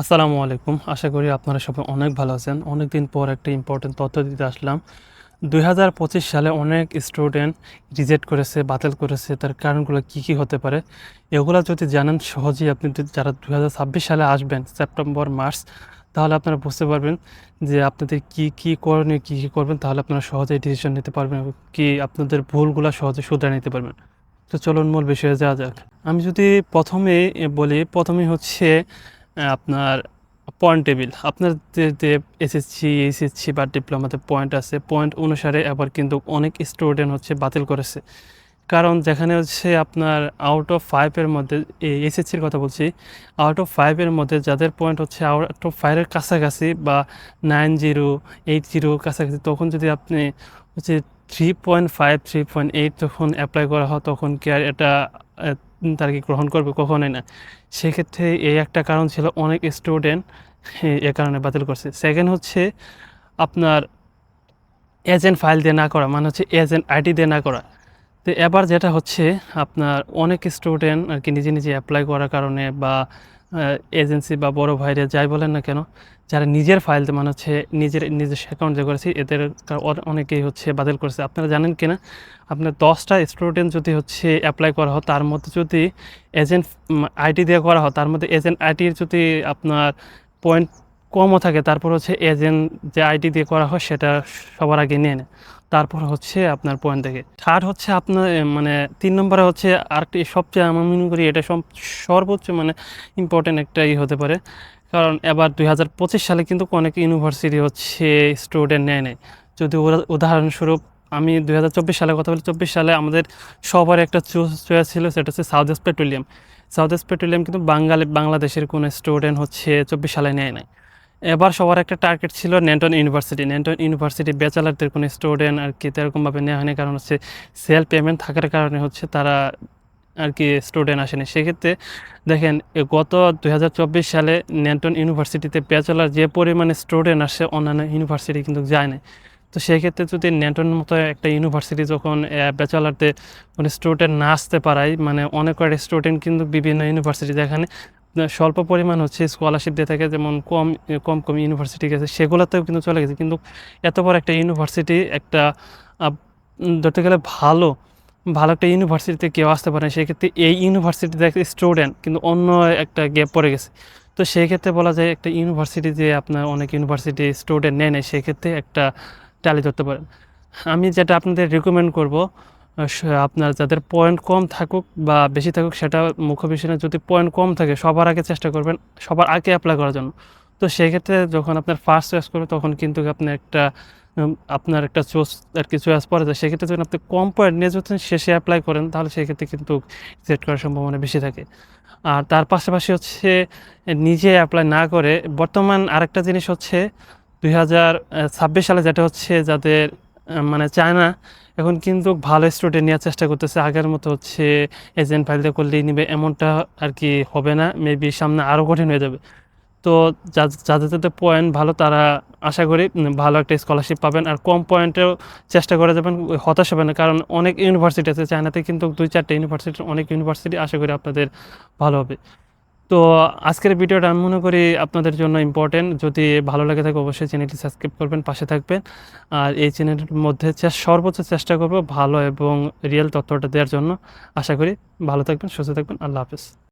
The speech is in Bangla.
আসসালামু আলাইকুম। আশা করি আপনারা সবাই অনেক ভালো আছেন। অনেক দিন পর একটা ইম্পর্টেন্ট তথ্য দিতে আসলাম। দুই হাজার পঁচিশ সালে অনেক স্টুডেন্ট রিজেক্ট করেছে, বাতিল করেছে। তার কারণগুলো কি কি হতে পারে? এগুলো যদি জানেন, সহজেই আপনি যারা দু হাজার ছাব্বিশ সালে আসবেন সেপ্টেম্বর মার্চ তাহলে আপনারা বুঝতে পারবেন যে আপনাদের কি কি করণীয়, কী কী করবেন। তাহলে আপনারা সহজেই ডিসিশন নিতে পারবেন কি আপনাদের ভুলগুলো সহজে শুধরে নিতে পারবেন। তো চলুন মূল বিষয়ে যাওয়া যাক। আমি যদি প্রথমে বলি প্রথমে হচ্ছে আপনার পয়েন্ট টেবিল আপনার যে এসএসসি এইচএসসি বা ডিপ্লোমাতে পয়েন্ট আছে পয়েন্ট অনুসারে আবার কিন্তু অনেক স্টুডেন্ট হচ্ছে বাতিল করেছে। কারণ যেখানে হচ্ছে আপনার আউট অফ ফাইভের মধ্যে এসএসসির কথা বলছি আউট অফ ফাইভের মধ্যে যাদের পয়েন্ট হচ্ছে আউট অফ ফাইভের কাছাকাছি বা নাইন জিরো এইট জিরো কাছাকাছি, তখন যদি আপনি হচ্ছে three point five three point eight যখন অ্যাপ্লাই করা হয়, তখন কি আর এটা তার কি গ্রহণ করবে কখনোই না। সেক্ষেত্রে এই একটা কারণ ছিল অনেক স্টুডেন্ট এ কারণে বাতিল করছে। সেকেন্ড হচ্ছে আপনার এজেন্ট ফাইল দিয়ে না করা মানে হচ্ছে এজেন্ট আইডি দিয়ে না করা। তো এবার যেটা হচ্ছে, আপনার অনেক স্টুডেন্ট আর কি নিজে নিজে অ্যাপ্লাই করার কারণে বা এজেন্সি বা বড় ভাইরে যাই বলেন না কেন, যারা নিজের ফাইল মানে হচ্ছে নিজের, নিজস্ব অ্যাকাউন্ট যে করেছে, এদের অনেকেই হচ্ছে বাতিল করেছে। আপনারা জানেন কি না আপনার দশটা স্টুডেন্ট যদি হচ্ছে অ্যাপ্লাই করা হয়, তার মধ্যে যদি এজেন্ট আইটি দিয়ে করা হয়, তার মধ্যে এজেন্ট আইটির যদি আপনার পয়েন্ট কমও থাকে। তারপর হচ্ছে এজেন্ট যে আইডি দিয়ে করা হয় সেটা সবার আগে নিয়ে নেয়। তারপর হচ্ছে আপনার পয়েন্ট থেকে থার্ড হচ্ছে আপনার মানে তিন নম্বরে হচ্ছে আরেকটি সবচেয়ে আমি মনে করি এটা সব সর্বোচ্চ মানে ইম্পর্টেন্ট একটা ই হতে পারে। কারণ এবার দুই সালে কিন্তু অনেক ইউনিভার্সিটি হচ্ছে স্টুডেন্ট নেয় নেয় যদি উদাহরণস্বরূপ আমি দুই হাজার চব্বিশ সালে কথা বলি, চব্বিশ সালে আমাদের সবার একটা চয়েস ছিল সেটা হচ্ছে South East Petroleum South East Petroleum কিন্তু বাঙালি, বাংলাদেশের কোনো স্টুডেন্ট হচ্ছে চব্বিশ সালে নেয় নাই। এবার সবার একটা টার্গেট ছিল ন্যান্টন ইউনিভার্সিটি ন্যান্টন ইউনিভার্সিটি ব্যাচেলারদের কোনো স্টুডেন্ট আর কি এরকমভাবে নেওয়া হয়নি, কারণ হচ্ছে সেল পেমেন্ট থাকার কারণে হচ্ছে তারা আর কি স্টুডেন্ট আসেনি। সেক্ষেত্রে দেখেন গত দু হাজার চব্বিশ সালে ন্যান্টন ইউনিভার্সিটিতে ব্যাচেলার যে পরিমাণে স্টুডেন্ট আসে, অন্যান্য ইউনিভার্সিটি কিন্তু যায় না তো সেক্ষেত্রে যদি ন্যান্টনের মতো একটা ইউনিভার্সিটি যখন ব্যাচেলারতে কোনো স্টুডেন্ট না আসতে পারায় মানে অনেক কয়েকটা স্টুডেন্ট কিন্তু বিভিন্ন ইউনিভার্সিটি যেখানে স্বল্প পরিমাণ হচ্ছে স্কলারশিপ দিয়ে থাকে, যেমন কম কম কম ইউনিভার্সিটি গেছে, সেগুলোতেও কিন্তু চলে গেছে। কিন্তু এত বড় একটা ইউনিভার্সিটি একটা ধরতে গেলে ভালো ভালো একটা ইউনিভার্সিটিতে কেউ আসতে পারে সেক্ষেত্রে এই ইউনিভার্সিটিতে একটা স্টুডেন্ট কিন্তু অন্য একটা গ্যাপ পড়ে গেছে। তো সেই ক্ষেত্রে বলা যায় একটা ইউনিভার্সিটি যে আপনার অনেক ইউনিভার্সিটি স্টুডেন্ট নেয় নেয় সেক্ষেত্রে একটা ট্যালি ধরতে পারেন। আমি যেটা আপনাদের রেকমেন্ড করব আপনার যাদের পয়েন্ট কম থাকুক বা বেশি থাকুক, সেটা মুখ্য বিষয় যদি পয়েন্ট কম থাকে, সবার আগে চেষ্টা করবেন, সবার আগে অ্যাপ্লাই করার জন্য। তো সেক্ষেত্রে যখন আপনার ফার্স্ট চয়েস করবে, তখন কিন্তু আপনি একটা আপনার একটা চয়েস আর কি চয়েস পড়ে যায়। সেক্ষেত্রে যখন আপনি কম পয়েন্ট নিয়ে যদি শেষে অ্যাপ্লাই করেন, তাহলে সেক্ষেত্রে কিন্তু সিলেক্ট করার সম্ভাবনা বেশি থাকে। আর তার পাশাপাশি হচ্ছে, নিজে অ্যাপ্লাই না করে, বর্তমান আরেকটা জিনিস হচ্ছে, দুই হাজার ছাব্বিশ সালে যেটা হচ্ছে, যাদের মানে চায়না এখন কিন্তু ভালো স্টুডেন্ট নেওয়ার চেষ্টা করতেছে। আগের মতো হচ্ছে এজেন্ট ফাইল দিয়ে করলেই নিবে, এমনটা আর কি হবে না। মেবি সামনে আরও কঠিন হয়ে যাবে। তো যাদের যাদের পয়েন্ট ভালো তারা আশা করি ভালো একটা স্কলারশিপ পাবেন। আর কম পয়েন্টেও চেষ্টা করে যাবেন হতাশ হবে না। কারণ অনেক ইউনিভার্সিটি আছে, চায়নাতে কিন্তু দুই চারটে ইউনিভার্সিটি অনেক ইউনিভার্সিটি আশা করি আপনাদের ভালো হবে। তো আজকের ভিডিওটা আমি মনে করি আপনাদের জন্য ইম্পর্টেন্ট যদি ভালো লাগে থাকে, অবশ্যই চ্যানেলটি সাবস্ক্রাইব করবেন, পাশে থাকবেন। আর এই চ্যানেলের মধ্যে সর্বোচ্চ চেষ্টা করব ভালো এবং রিয়েল তথ্যটা দেওয়ার জন্য। আশা করি ভালো থাকবেন, সুস্থ থাকবেন। আল্লাহ হাফেজ।